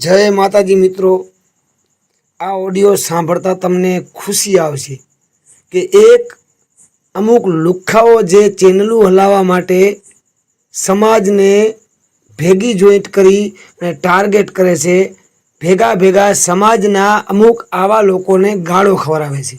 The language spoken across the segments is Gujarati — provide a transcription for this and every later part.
જય માતાજી મિત્રો, આ ઓડિયો સાંભળતા તમને ખુશી આવશે કે એક અમુક લુખ્ખાઓ જે ચેનલો હલાવવા માટે સમાજને ભેગી જોઈન્ટ કરી અને ટાર્ગેટ કરે છે, ભેગા ભેગા સમાજના અમુક આવા લોકોને ગાળો ખવડાવે છે.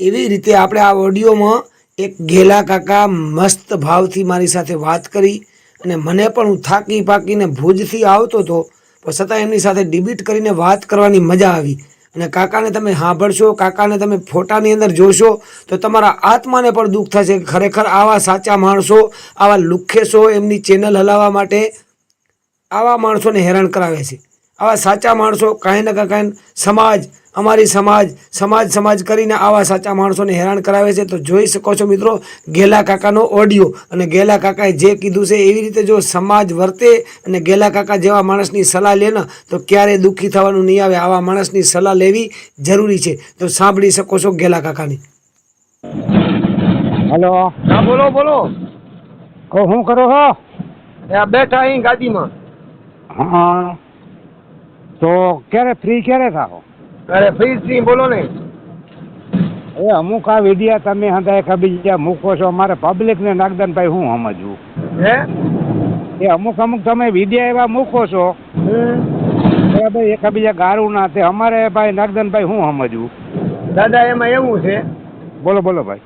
એવી રીતે આપણે આ ઓડિયોમાં એક ગેલા કાકા મસ્ત ભાવથી મારી સાથે વાત કરી અને મને પણ હું થાકી પાકીને ભુજથી આવતો હતો પણ છતાં એમની સાથે ડિબેટ કરીને વાત કરવાની મજા આવી. અને કાકાને તમે સાંભળશો, કાકાને તમે ફોટાની અંદર જોશો, તો તમારા આત્માને પણ દુઃખ થશે ખરેખર આવા સાચા માણસો, આવા લુખ્ખેસો એમની ચેનલ હલાવવા માટે આવા માણસોને હેરાન કરાવે છે. આવા સાચા માણસો કાંઈ ને કાંઈ સમાજ અમારી સમાજ સમાજ સમાજ કરીને આવા સાચા માણસોને હેરાન કરાવે છે તો જોઈ શકો છો મિત્રો ગેલા કાકાનો ઓડિયો. અને ગેલા કાકાએ જે કીધું છે એવી રીતે જો સમાજ વર્તે અને ગેલા કાકા જેવા માણસની સલાહ લે ને તો ક્યારેય દુઃખી થવાનું નહીં આવે આવા માણસની સલાહ લેવી જરૂરી છે. તો સાંભળી શકો છો ગેલા કાકાની. હલો. હા બોલો બોલો. કહો શું કરો છો બેઠા અહીં ગાડીમાં. હા. તો ક્યારે ફ્રી ક્યારે થાઓ? અરે ફ્રી થી બોલો ને. એ અમુક આ વિડિયા તમે હંતા ખબી જ્યાં મૂકો છો. અમારે પબ્લિકને નાગદાનભાઈ હું સમજવું? હે? એ અમુક અમુક તમે વિડિયા એવા મૂકો છો. બરાબર એકબીજા ગારું ના તે અમારે ભાઈ નાગદાનભાઈ હું સમજવું? દાદા એમાં એવું છે. બોલો બોલો ભાઈ.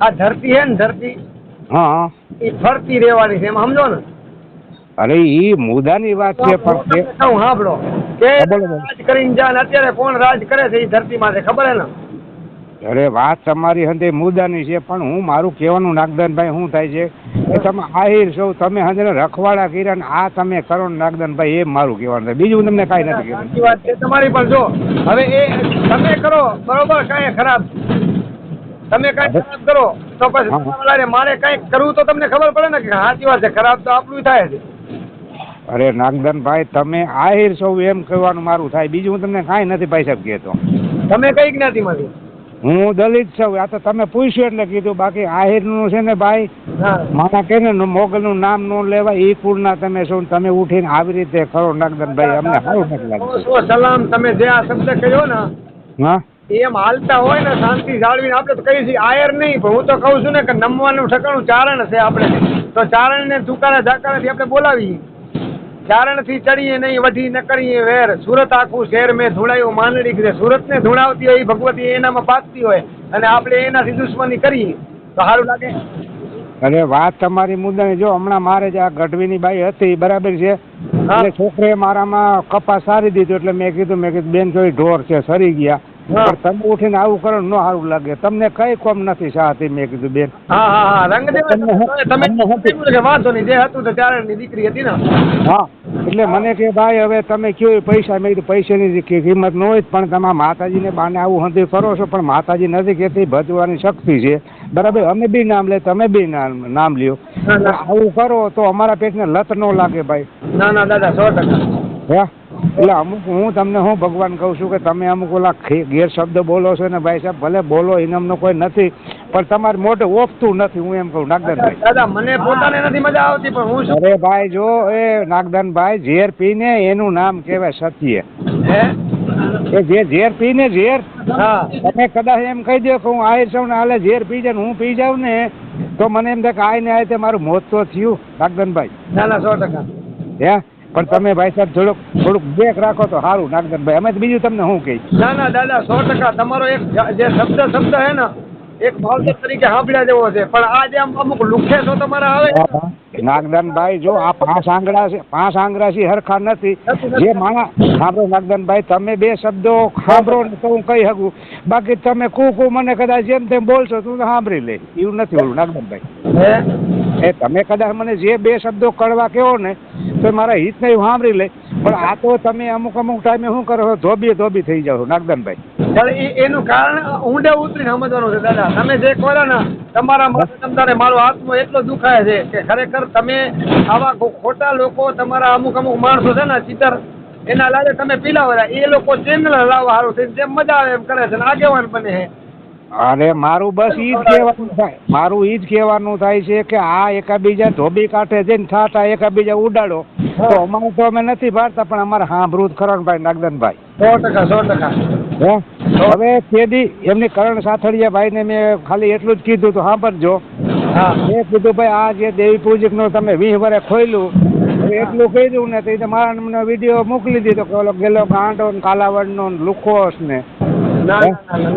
આ ધરતી છે ને ધરતી? હા. એ ફરતી રહેવાની છે. એમ સમજો ને. અરે ઈ મુદ્દાની વાત છે પણ હું સાંભળો. કે. રાજ કરીને જાન અત્યારે કોણ રાજ કરે છે એ ધરતીમાં છે ખબર હે ને? અરે વાત તમારી હંતે મુદ્દાની છે પણ હું મારું કહેવાનું નાગદાનભાઈ શું થાય છે? કે તમે આહિર છો તમે હંદે રખવાડા કર્યા ને આ તમે કરો નાગદાનભાઈ એ મારું કહેવાનું થાય બીજું તમને કાંઈ નથી કહેવાનું. વાત છે તમારી પણ જો હવે એ તમે કરો બરોબર કાંઈ ખરાબ. તમે કાંઈ ખરાબ કરો તો પછી મારે કાંઈક કરવું તો તમને ખબર પડે ને કે સાચી વાત છે ખરાબ તો આપણું થાય છે અરે નાગદાનભાઈ તમે આહિર છો એમ કહેવાનું મારું થાય. બીજું હું તમને કાંઈ નથી ભાઈ સાહેબ કહેતો. તમે કઈ જ્ઞાતિમાંથી હું દલિત છું. આ તો તમે પૂછ્યું એટલે કીધું. બાકી આહિરનું છે ને ભાઈ મારા કે ને મોગલનું નામ ન લેવા એ કુળના તમે છો તમે ઉઠીને આવી રીતે કરો નાગદાનભાઈ અમને સારું નથી લાગતું. સલામ. તમે જે આ શબ્દ કહ્યો ને હા? એમ હાલતા હોય ને શાંતિ જાળવીને આપણે તો કહીએ છીએ આયર નહીં પણ હું તો કહું છું ને કે નમવાનું ઠકાણું ચારણ છે આપણે. તો ચારણને તુકારા જાકારાથી આપણે બોલાવીએ. ચારણથી ચડીએ નહીં વધી ન કરીએ વેર. સુરત આખું શહેર મેં ધૂણાયું માંડડી કે સુરતને ધૂણાવતી હોય એ ભગવતી એનામાં પાકતી હોય અને આપણે એનાથી દુશ્મની કરીએ. તો સારું લાગે. અરે વાત તમારી મુદ્દાની જો હમણાં મારે જે આ ગઢવીની બાઈ હતી બરાબર છે. એટલે છોકરે મારામાં કપાસ સારી દીધું એટલે મેં કીધું મેં કીધું બેન જોઈ ઢોર છે સરી ગયા. તમે ઉઠીને આવું કરો ન સારું લાગે. તમને કઈ કોમ નથી સાથી મેં કીધું બેન. હા હા હા તમે વાંધો નહીં. જે હતું તો ચારણની દીકરી હતી ને. હા. એટલે મને કે ભાઈ હવે તમે કયો પૈસા? મેં કીધું પૈસાની કિંમત ન હોય પણ તમે માતાજીને બાને આવું હંધી કરો છો. પણ માતાજી નથી કહેતી ભજવાની શક્તિ છે. બરાબર? અમે બી નામ લે તમે બી નામ નામ લ્યો. ના, ના. આવું કરો તો અમારા પેટને લત ન લાગે ભાઈ. ના ના દાદા સો ટકા. હે? એટલે અમુક હું તમને હું ભગવાન કહું છું કે તમે અમુક ઓલા ગેરશબ્દ બોલો છો ને ભાઈ સાહેબ ભલે બોલો ઇનામનો કોઈ નથી પણ તમારે મોઢે ઓફતું નથી હું એમ કહું નાગદાનભાઈ. દાદા મને પોતાને નથી મજા આવતી પણ હું અરે ભાઈ જો એ નાગદાનભાઈ ઝેર પીને એનું નામ કહેવાય સત્ય. હે? એ જે ઝેર પીને ઝેર હા. તમે કદાચ એમ કહી દો કે હું આયર છું ને હાલે ઝેર પી જાય હું પી જાઉં ને તો મને એમ થાય કે ને આય તે મારું મોત તો થયું નાગદાનભાઈ. ના ના સો ટકા. હે? પણ તમે ભાઈ સાહેબ થોડુંક થોડુંક બ્રેક રાખો તો સારું. નાગદનભાઈ અમે બીજું તમને શું કહી? ના ના દાદા સો ટકા તમારો એક જે શબ્દ શબ્દ હે ને એક ભાવસર તરીકે સાંભળ્યા જેવો છે. પણ આ જે અમુક લુખે છો તમારા આવે નાગદાનભાઈ જો આ પાંચ આંગળા છે પાંચ આંગળા છે હરખા નથી. જે માણા સાંભળો નાગદાનભાઈ તમે બે શબ્દો સાંભળો ને તો હું કહી શકું. બાકી તમે કુ કુ મને કદાચ જેમ તેમ બોલશો તું સાંભળી લે એવું નથી ઓલું નાગદાનભાઈ એ તમે કદાચ મને જે બે શબ્દો કડવા કહો ને તો મારા હિત નહીં સાંભળી લે પણ આ તો તમે અમુક અમુક ટાઈમે શું કરો છો? ધોબી ધોબી થઈ જાવ નાગદાનભાઈ એનું કારણ ઊંડે ઉતરીને સમજવાનું છે દાદા. તમે જે કહો ને તમારા માટે તમારે મારો આત્મો એટલો દુખાય છે કે ખરેખર તમે આવા ખોટા લોકો તમારા અમુક અમુક માણસો છે ને ચિતર એના લાગે તમે પીલાવો એ લોકો ચેનલ લાવવા સારું થઈને જેમ મજા આવે એમ કરે છે ને આગેવાન બને છે. અરે મારું બસ ઈ જ કહેવાનું થાય. મારું ઈ જ કહેવાનું થાય છે કે આ એકાબીજા ધોબી કાંઠે જઈને ઠાઠા એકાબીજા ઉડાડો. તો અમારે તો અમે નથી પાડતા પણ અમારે સાંભળવું ને ભાઈ નાગદનભાઈ સો ટકા સો ટકા. હવે તેદી એમની કરણ સાથળિયા ભાઈને મેં ખાલી એટલું જ કીધું તો સાંભળજો. મેં કીધું ભાઈ આ જે દેવી પૂજકનું તમે વીસ વરે ખોયલું. હવે એટલું દઉં ને તો મારા વીડિયો મોકલી દીધો કે ઓલો ગેલો ગાંડો ને કાલાવડનો ને લુખોસ ને ના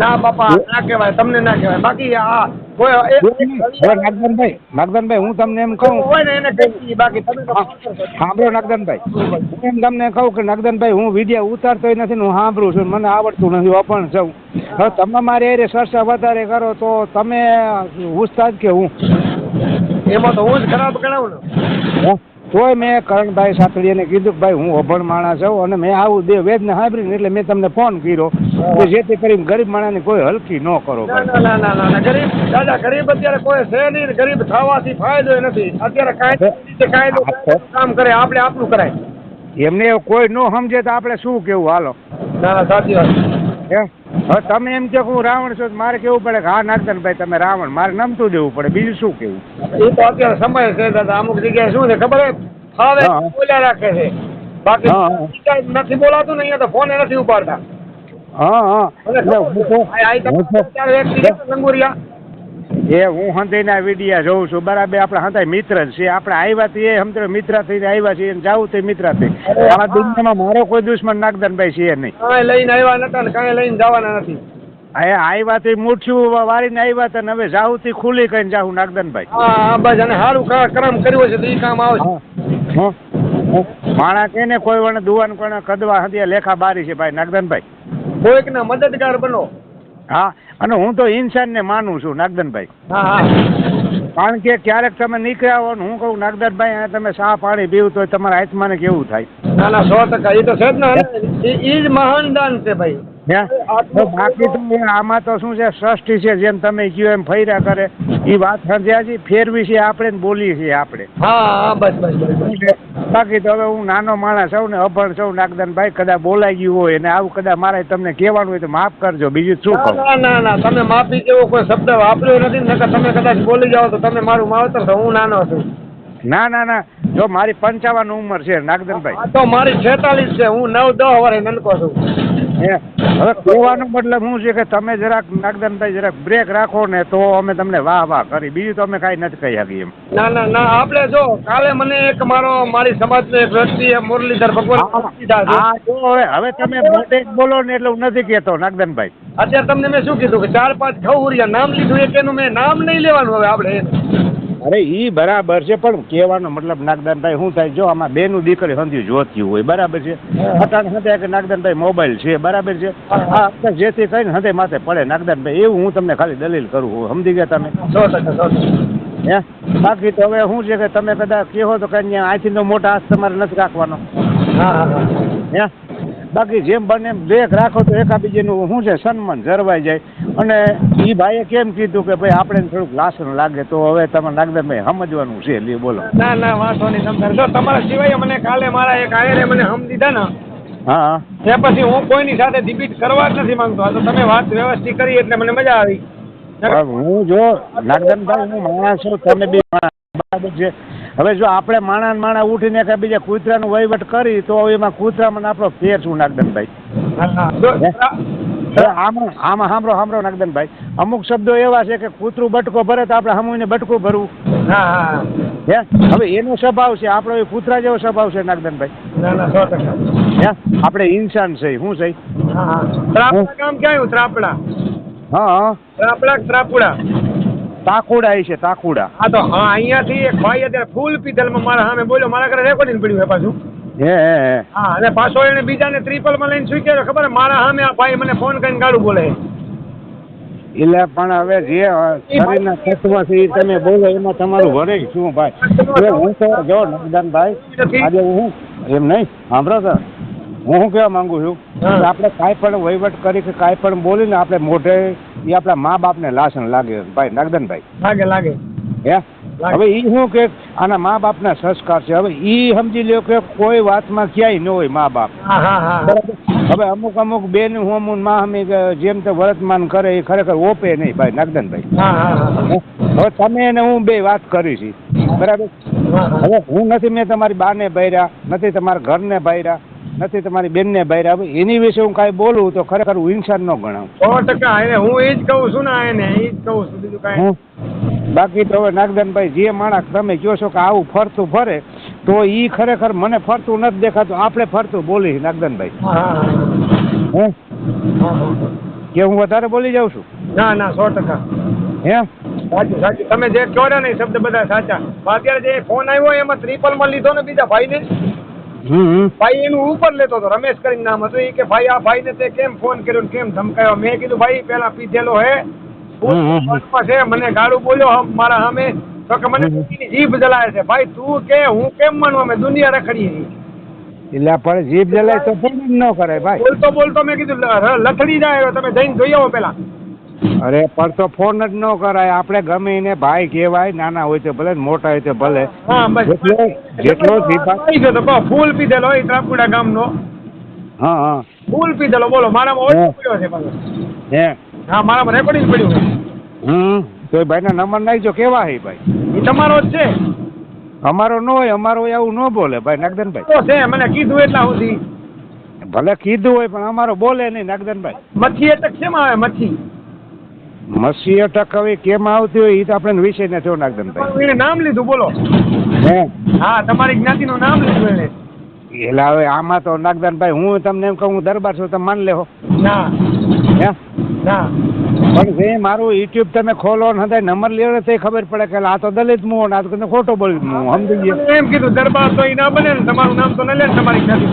ના, બાપા ના. કહેવાય તમને ના કહેવાય. બાકી આ નાગદનભાઈ નાગદનભાઈ હું તમને એમ કહું. હોય ને એને બાકી તમે સાંભળો નાગદનભાઈ હું એમ તમને કહું કે નાગદનભાઈ હું વીડિયો ઉતારતોય નથી હું સાંભળું છું મને આવડતું નથી અપણ છું. હવે તમે મારે એ ચર્ચા વધારે કરો તો તમે ઉસ્તાદ કે હું? એમાં તો હું જ ખરાબ ગણાવું ને. હે? તોય મેં કરણભાઈ સાતડીયાને કીધું કે ભાઈ હું અભણ માણસ છું અને મેં આવું બે વેદને સાંભળીને એટલે મેં તમને ફોન કર્યો કે જેથી કરીને ગરીબ માણસની કોઈ હલકી ન કરો ના ના ના ના ના ગરીબ દાદા ગરીબ અત્યારે કોઈ છે નહીં ગરીબ થવાથી ફાયદો નથી. અત્યારે કાંઈ રીતે કાયદો કામ કરે આપણે આપણું કરાય. એમને કોઈ ન સમજે તો આપણે શું કેવું? હાલો. ના ના સાચી વાત. હે હવે તમે એમ કહો હું રાવણ છું મારે કેવું પડે કે હા નાગદનભાઈ તમે રાવણ મારે નમતું દેવું પડે બીજું શું કેવું? એ તો અત્યારે સમય છે દાદા અમુક જગ્યાએ શું છે ખબર ફાવે. બોલ્યા રાખે છે. બાકી. નથી બોલાતું ને અહીંયા તો ફોન નથી ઉપાડતા. હા હા. એ હું હંતાઈના વિડિયા જોઉં છું. બરાબર આપણે હંતાઈ મિત્ર જ છે. આપણે આવ્યા તે સમજો મિત્ર થઈને આવ્યા છીએ જાવું તે મિત્ર થઈ આ દુનિયામાં મારો કોઈ દુશ્મન નાગદનભાઈ છે નહીં. કાંઈ લઈને આવ્યા નતા ને કાંઈ લઈને જવાના નથી. હવે આવ્યા થી મૂઠ્યું વારીને આવ્યા હતા ને હવે જાવું થી ખુલી કઈ જાવું નાગદનભાઈ હા બસ અને સારું કા- કર્મ કર્યું છે તો એ કામ આવશે. માણા કે ને કોઈ વણ દુવાન કોને કદવા હંતિયા લેખા બારી છે ભાઈ નાગદનભાઈ કોઈકના મદદગાર બનો. હા અને હું તો ઇન્સાનને માનું છું નાગદનભાઈ. હા હા. કારણ કે ક્યારેક તમે નીકળ્યા હો હું કહું નાગદનભાઈ આ તમે ચા પાણી પીવું તો તમારા આત્માને કેવું થાય? ના ના સો ટકા એ તો છે જ ને એ જ મહાન દાન છે ભાઈ. બાકી તો આમાં તો શું છે સૃષ્ટિ છે જેમ તમે કયો એમ ફર્યા કરે. એ વાત સમજ્યા ફેરવી છે આપણે ને બોલીએ છીએ આપણે. હા બસ બસ. બાકી તો હવે હું નાનો માણસ છું ને અભણ છું નાગદનભાઈ કદાચ બોલાઈ ગયું હોય અને આવું કદાચ મારે તમને કહેવાનું હોય તો માફ કરજો. બીજું શું ના કહું? ના ના ના તમે માફી જેવો કોઈ શબ્દ વાપર્યો નથી ને નકર તમે કદાચ બોલી જાઓ તો તમે મારું માવતર છો હું નાનો છું. ના ના ના. જો મારી પંચાવન ઉંમર છે નાગદનભાઈ. તો મારી છેતાલીસ છે હું નવ દસ વર્ષ નનકો છું. હવે કહેવાનો મતલબ શું છે કે તમે જરાક નાગદનભાઈ જરાક બ્રેક રાખો ને તો અમે તમને વાહ વાહ કરી. બીજું તો અમે કાંઈ નથી કહી શકીએ એમ. ના ના ના આપણે જો કાલે મને એક મારો મારી સમાજનો એક વ્યક્તિ મુરલીધર ભગવાન હા જો હવે હવે તમે મોઢે બોલો ને એટલે હું નથી કહેતો નાગદનભાઈ. અત્યારે તમને મેં શું કીધું કે ચાર પાંચ ખવરિયા નામ લીધું એક એનું મેં નામ નહીં લેવાનું હવે આપણે. અરે ઈ બરાબર છે પણ કહેવાનો મતલબ નાગદાનભાઈ શું થાય? જો આમાં બેનું દીકરી સંધ્યું જોતી હોય બરાબર છે? અટાણ હતા કે નાગદાનભાઈ મોબાઈલ છે બરાબર છે? હા. જેથી કહીને હંધે માથે પડે નાગદાનભાઈ એવું હું તમને ખાલી દલીલ કરું સમજી ગયા તમે? હે? બાકી તો હવે શું છે કે તમે કદાચ કહો તો કઈ આથી તો મોટા હાથ તમારે નથી રાખવાનો. હા હા હા. હે? બાકી જેમ બને એમ બ્રેક રાખો તો એકાબીજાનું શું છે સન્માન જળવાઈ જાય. અને એ ભાઈએ કેમ કીધું કે ભાઈ આપણે થોડુંક લાસન લાગે તો હવે તમે નાગદાનભાઈ સમજવાનું છે લે બોલો. ના ના વાંધો નહીં સમજાય જો તમારા સિવાય મને કાલે મારા એક આયરે મને હમ દીધા ને હા. તે પછી હું કોઈની સાથે ડિબીટ કરવા જ નથી માંગતો. આ તો તમે વાત વ્યવસ્થિત કરી એટલે મને મજા આવી. હું જો નાગદાનભાઈ હું માણસ છું તમે બી બરાબર છે હવે જો આપણે માણા માણા ઉઠીને કે બીજા કૂતરાનું વહીવટ કરી તો એમાં કૂતરામાં આપણો ફેર છું નાગદાનભાઈ? આમાં સાંભળો સાંભળો નાગદાનભાઈ. અમુક શબ્દો એવા છે કે કૂતરું બટકો ભરે તો આપણે હમુને બટકું ભરવું. હા હવે એનો સ્વભાવ છે આપણો એ કૂતરા જેવો સ્વભાવ છે નાગદાનભાઈ. હે? આપણે ઇન્સાન છે શું છે? ત્રાપડા ગામ ક્યાં ત્રાપડા? હા. હા ત્રાપડા ત્રાપુડા? તાકુડા છે તાકુડા. હા તો હા અહીંયાથી એક ભાઈ અત્યારે ફૂલ પીધલમાં મારા સામે બોલ્યો મારા ઘરે રેકોર્ડિંગ પડ્યું છે પાછું. હે હે અને પાછો એને બીજાને ત્રિપલમાં લઈને શું કહે ખબર મારા સામે આ ભાઈ મને ફોન કરીને ગાડું બોલે એટલે પણ હવે જે શરીરના તત્વ છે એ તમે બોલો એમાં તમારું ભરે શું ભાઈ? હું તો જો નગદાનભાઈ આજે હું એમ નહીં? સાંભળો સર હું શું કહેવા માંગુ છું? આપણે કાંઈ પણ વહીવટ કરી કે કાંઈ પણ બોલીને આપણે મોઢે એ આપણા મા બાપને લાસણ લાગે ભાઈ નાગદાનભાઈ. લાગે લાગે. હે? હવે એ શું કે આના મા બાપના સંસ્કાર છે. હવે એ સમજી લ્યો કે કોઈ વાતમાં ક્યાંય ન હોય મા બાપ હવે અમુક અમુક બેન હોમુનમાં હમી કે જેમ તે વર્તમાન કરે એ ખરેખર ઓપે નહીં ભાઈ નાગદાનભાઈ હવે તમે અને હું બે વાત કરી છે. બરાબર? હવે હું નથી મેં તમારી બાને ભર્યા નથી તમારા ઘરને ભર્યા નથી તમારી બેનને ભર્યા હવે એની વિશે હું કાંઈ બોલું તો ખરેખર હું ઇન્સાન ન ગણાવું. સો ટકા. હું એ જ કહું છું ને એને એ જ કહું છું બીજું કાંઈ. બાકી તો હવે નાગદાનભાઈ જે માણસ તમે કહો છો કે આવું ફરતું ફરે તો ઈ ખરેખર મને ફરતું નથી દેખાતું. આપણે ફરતું બોલી નાગદાનભાઈ હા. કે હું વધારે બોલી જાઉં છું? ના ના સો ટકા. હે? સાચું સાચું. તમે જે કહો ને એ શબ્દ બધા સાચા. અત્યારે જે ફોન આવ્યો એમાં ત્રિપલમાં લીધો ને બીજા ભાઈને? ભાઈ એનું ઉપર લેતો હતો રમેશ કરીને નામ હતું. એ કે ભાઈ આ ભાઈને તે કેમ ફોન કર્યો ને કેમ ધમકાયો? મેં કીધું ભાઈ પેલા પીધેલો હે. છે મને ગાળું બોલ્યો મારા સામે તો કે મને જીભ જલાય છે. ભાઈ તું કે હું કેમ માનું? અમે દુનિયા રખડીએ એટલે પણ જીભ જલાય તો પણ ન કરે ભાઈ. બોલતો બોલતો મેં કીધું લથડી જાય તમે જઈને જોઈ આવો પેલા. અરે પણ તો ફોન જ ન કરાય. આપણે ગમે એને ભાઈ કહેવાય નાના હોય તો ભલે મોટા હોય તો ભલે. જેટલો જેટલો ફૂલ પીધેલો હોય ત્રાપુડા ગામનો. હા હા. ફૂલ પીધેલો બોલો મારામાં ઓછો પડ્યો છે હે. હા મારામાં રેકોર્ડિંગ પડ્યું છે. હમ? તો એ ભાઈના નંબર નાખજો કેવા હે ભાઈ? એ તમારો જ છે. અમારો ન હોય અમારો હોય એવું ન બોલે ભાઈ નાગદનભાઈ તો છે મને કીધું એટલા સુધી. ભલે કીધું હોય પણ અમારો બોલે નહીં નાગદનભાઈ મચ્છી અટક કેમ આવે મચ્છી? મસી અટક હવે કેમ આવતી હોય એ તો આપણે વિષય ને થયો નાગદનભાઈ એને નામ લીધું બોલો. હે? હા તમારી જ્ઞાતિનું નામ લીધું એને. એટલે હવે આમાં તો નાગદાનભાઈ હું તમને એમ કહું હું દરબાર છું તમે માન લેહો. ના. હે? ના. પણ જે મારું યુટ્યુબ તમે ખોલો ને હંધાય નંબર લેવો તો ખબર પડે કે આ તો દલિત મું આ તો ખોટો બોલી મો સમજી ગયો. એમ કીધું દરબાર તો એ ના બને ને તમારું નામ તો ન લે ને તમારી જ્ઞાતિ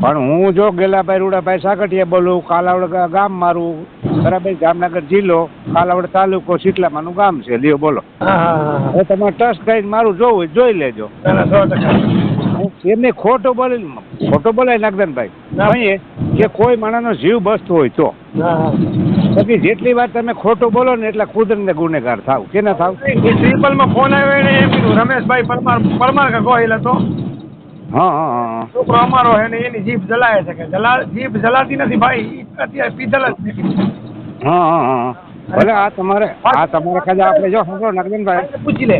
પણ હું જો ગેલાભાઈ રૂડાભાઈ સાકટિયા બોલું કાલાવડ ગામ મારું બરાબર જામનગર જિલ્લો કાલાવડ તાલુકો શીતલામાનું ગામ છે. લ્યો બોલો. તમે ટચ કરીને મારું જોવું જોઈ લેજો. સો ટકા. એમને ખોટો બોલે ખોટો બોલાય નાગદાનભાઈ. કે કોઈ માણસનો જીવ બસતો હોય તો. પછી જેટલી વાર તમે ખોટું બોલો ને એટલા કુદરતને ગુનેગાર થાવ. કે ના થાવ? એ ટ્રિપલમાં ફોન આવ્યો એને એમ કીધું રમેશભાઈ પરમાર પરમાર કે ગોહિલ હતો? હા હા છોકરો અમારો હે ને એની જીભ જલાય છે કે જલા જીભ જલાતી નથી ભાઈ. અત્યારે પીધલ જ હા હા હા ભલે આ તમારે આ તમારે કદાચ આપણે જો સાંભળો નગદનભાઈ પૂછી લે.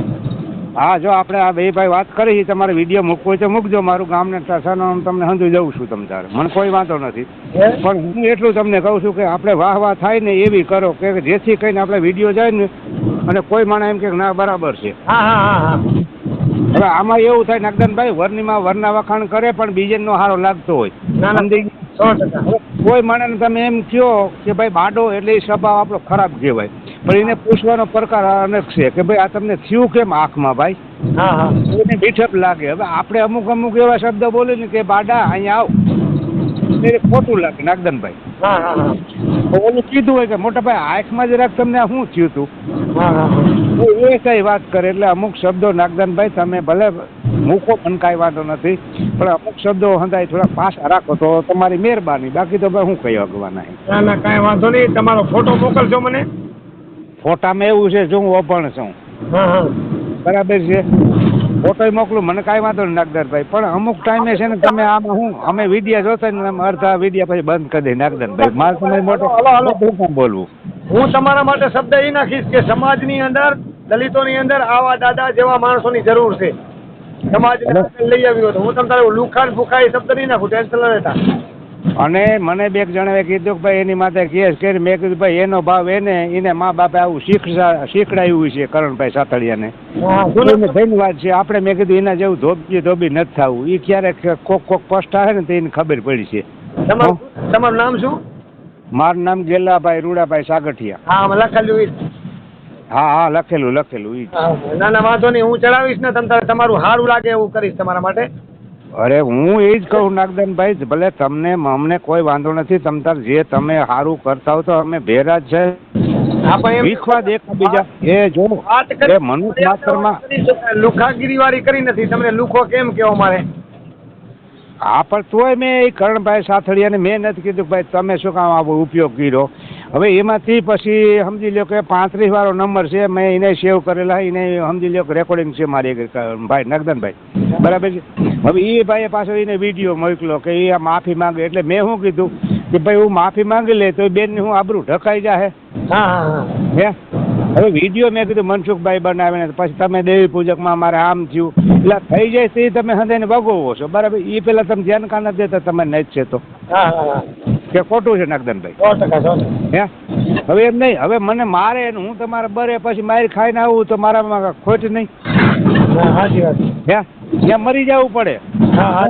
હા જો આપણે આ બે ભાઈ વાત કરી છે તમારે વીડિયો મૂકવો હોય તો મૂકજો. મારું ગામને સરનામું તમને સમજી જઉં છું તમ તારે. મને કોઈ વાંધો નથી. પણ હું એટલું તમને કહું છું કે આપણે વાહ વાહ થાય ને એવી કરો કે જેથી કરીને આપણે વીડિયો જાય ને અને કોઈ માણસ એમ કે ના બરાબર છે. હવે આમાં એવું થાય નાગદાનભાઈ વરનીમાં વરના વખાણ કરે પણ બીજેનો હારો લાગતો હોય. કોઈ માણસને તમે એમ કહો કે ભાઈ બાડો એટલે એ સ્વભાવ આપણો ખરાબ કહેવાય. પણ એને પૂછવાનો પ્રકાર અનેક છે કે ભાઈ આ તમને થયું કેમ આંખમાં ભાઈ? હા હા. એને બીઠપ લાગે. હવે આપણે અમુક અમુક એવા શબ્દ બોલીએ ને કે બાડા અહીંયા આવ. ખોટું લાગે નાગદનભાઈ. હા હા હા. તો ઓલું કીધું હોય કે મોટા ભાઈ આંખમાં જરાક તમને શું થયું હતું હા હા એ કઈ વાત કરે એટલે અમુક શબ્દો નાગદાનભાઈ તમે ભલે મૂકો પણ કાંઈ વાંધો નથી પણ અમુક શબ્દો હંધાય થોડા પાસ રાખો તો તમારી મહેરબાની. બાકી તો ભાઈ હું કઈ અગવાના એમ ના ના કાંઈ વાંધો નહીં. તમારો ફોટો મોકલજો મને. ફોટામાં એવું છે જો હું અભણ છું. બરાબર છે? ફોટો મોકલું મને કાંઈ વાંધો નહીં નાગદરભાઈ. પણ અમુક ટાઈમે છે ને તમે આમાં હું અમે વિડિયા જોતા ને આમ અડધા વિડિયા પછી બંધ કરી દઈએ નાગદરભાઈ. મારે તમે મોટો બોલવું. હું તમારા માટે શબ્દ એ નાખીશ કે સમાજની અંદર દલિતોની અંદર આવા દાદા જેવા માણસોની જરૂર છે. સમાજ લઈ આવ્યો હતો હું તમને લુખાન ફુખા એ શબ્દ નહીં નાખું ટેન્શન લેતા. અને મને બે જણાએ કીધું કે ભાઈ એની માથે કેસ કરી મેં કીધું ભાઈ એનો ભાવ એને એને મા બાપે આવું શીખડા શીખડાયું છે કરણભાઈ સાતળિયાને ધન્યવાદ છે. આપણે મેં કીધું એના જેવું ધોબી ધોબી નથી થવું. એ ક્યારેક કોક કોક પસ્ટ આવે ને તો એને ખબર પડી છે. તમારું તમારું નામ શું? મારું નામ ગેલાભાઈ રૂડાભાઈ સાગઠિયા. હા લખેલું હા હા લખેલું લખેલું ઈ ના ના વાંધો નહીં હું ચડાવીશ ને તમને તમારું સારું લાગે એવું કરીશ તમારા માટે. અરે હું એ જ કહું નાગદાનભાઈ ભલે તમને અમને કોઈ વાંધો નથી તમ તાર જે તમે સારું કરતા હો તો અમે ભેરા જ છે. શીખવા દે બીજા એ જો એ મનુષ્ય માત્રમાં લુખાગીરી વાળી કરી નથી. તમને લુખો કેમ કેવો મારે? હા પણ તોય મેં એ કરણભાઈ સાથળિયાને મેં નથી કીધું ભાઈ તમે શું કામ આવો ઉપયોગ કર્યો? હવે એમાંથી પછી સમજી લો કે પાંત્રીસ વાળો નંબર છે મેં એને સેવ કરેલા એને સમજી લો કે રેકોર્ડિંગ છે મારી ભાઈ નગદનભાઈ. બરાબર છે? હવે એ ભાઈએ પાછો એને વીડિયો મોકલો કે એ માફી માંગે. એટલે મેં શું કીધું કે ભાઈ હું માફી માંગી લે તો બેનની હું આબરું ઢકાઈ જાહે. હા હવે વીડિયો મેં કીધું મનસુખભાઈ બનાવીને પછી તમે દેવી પૂજકમાં મારે આમ થયું. એટલે થઈ જાય તે તમે હંધાઈને ભોગવો છો. બરાબર? એ પેલા તમે ધ્યાન કાન દેતા તમે નહીં જ છે તો. હા હા હા. કે ખોટું છે નાગદાનભાઈ સો ટકા સો હે? હવે એમ નહીં હવે મને મારે ને હું તમારે બરે પછી મારી ખાઈને આવું તો મારામાં ખોટ નહીં. સાચી વાત. હે? ત્યાં મરી જવું પડે. હા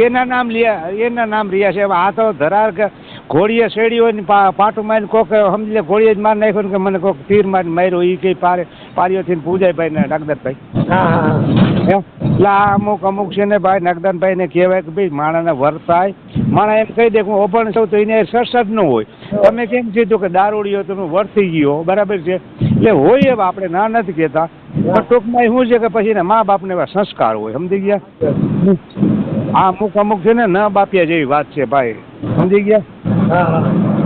એના નામ લિયા એના નામ રહ્યા છે. આ તો ધરાર કે ઘોડીએ શેડી હોય ને પાટું મારીને કોક સમજી લે ઘોડીએ જ માર નાખ્યો ને કે મને કોક તીર મારીને માર્યો એ કઈ પારે પારીઓથી પૂજાય ભાઈ ને નાગદાનભાઈ હા હા હે. એટલે આ અમુક અમુક છે ને ભાઈ નગદનભાઈ ને કહેવાય કે ભાઈ માણાને વર્તાય માણા એમ કહી દે હું ઓપણ છું તો એને સરસદ ન હોય. તમે કેમ કીધું કે દારૂડીઓ તમે વર્તી ગયો બરાબર છે? એટલે હોય એવા આપણે ના નથી કહેતા. પણ ટૂંકમાં શું છે કે પછી એના મા બાપને એવા સંસ્કાર હોય. સમજી ગયા? આ અમુક અમુક છે ને ન બાપિયા જેવી વાત છે ભાઈ. સમજી ગયા?